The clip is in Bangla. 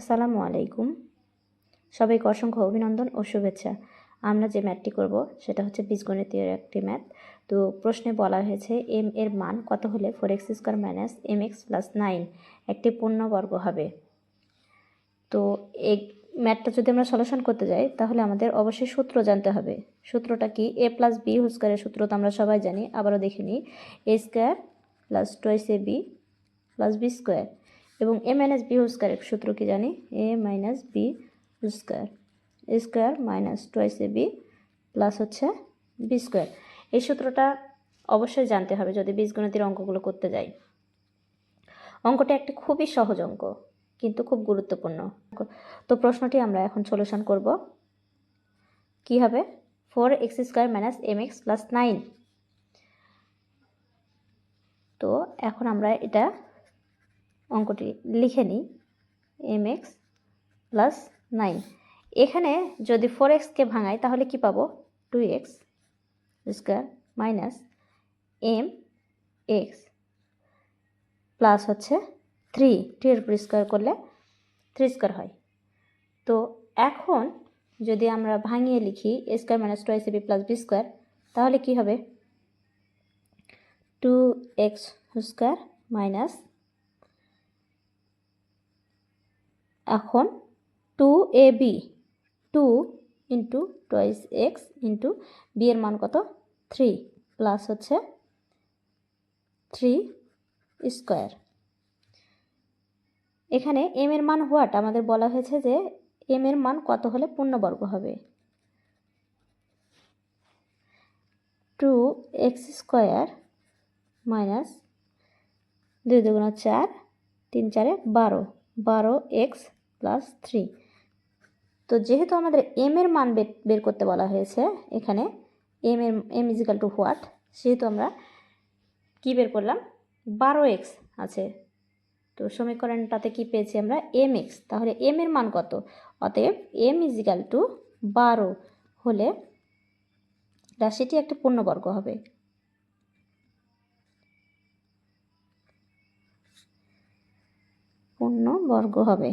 আসসালামু আলাইকুম। সবাইকে অসংখ্য অভিনন্দন ও শুভেচ্ছা। আমরা যে ম্যাথটি করব, সেটা হচ্ছে বীজগণিতীয় একটি ম্যাথ। তো প্রশ্নে বলা হয়েছে এম এর মান কত হলে four X square minus M X plus nine একটি পূর্ণবর্গ হবে? তো এই ম্যাথটা যদি আমরা সলিউশন করতে যাই, তাহলে আমাদের অবশ্যই সূত্র জানতে হবে। সূত্রটা কি? এ প্লাস বি হোল স্কোয়ারের সূত্র তো আমরা সবাই জানি, আবারও দেখে নিই। A square plus twice A B plus B square এবং এ মাইনাস বি হোল স্কোয়ারের সূত্র কি জানি? A minus B square square minus twice A B plus হচ্ছে বি স্কোয়ার এই সূত্রটা অবশ্যই জানতে হবে যদি বীজগণিতের অঙ্কগুলো করতে যাই। অঙ্কটা একটি খুবই সহজ অঙ্ক, কিন্তু খুব গুরুত্বপূর্ণ। তো প্রশ্নটি আমরা এখন সলিউশন করব। কি হবে? Four X square minus M X plus nine তো এখন আমরা এটা অঙ্কটি লিখে নিই এম এক্স প্লাস নাইন এখানে যদি ফোর এক্সকে ভাঙাই, তাহলে কি পাবো? Two X square minus M X plus হচ্ছে থ্রি থ্রির উপর স্কোয়ার করলে থ্রি স্কোয়ার হয়। তো এখন যদি আমরা ভাঙিয়ে লিখি A square minus two B plus B square তাহলে কি হবে? টু এক্স স্কোয়ার মাইনাস এখন two A B two into twice X into B এর মান কত? থ্রি প্লাস হচ্ছে থ্রি স্কোয়ার এখানে এম এর মান হোয়াট আমাদের বলা হয়েছে যে এম এর মান কত হলে পূর্ণবর্গ হবে? টু এক্স স্কোয়ার মাইনাস দুই দুগুণ চার, তিন চারে বারো বারো এক্স প্লাস থ্রি তো যেহেতু আমাদের এম এর মান বের করতে বলা হয়েছে এখানে এম এর এম ইজিক্যাল টু হোয়াট সেহেতু আমরা কী বের করলাম? বারো এক্স আছে। তো সমীকরণটাতে কি পেয়েছি আমরা? এম এক্স তাহলে এম এর মান কত? অতএব এম ইজিক্যাল টু বারো হলে রাশিটি একটা পূর্ণবর্গ হবে। পূর্ণবর্গ হবে।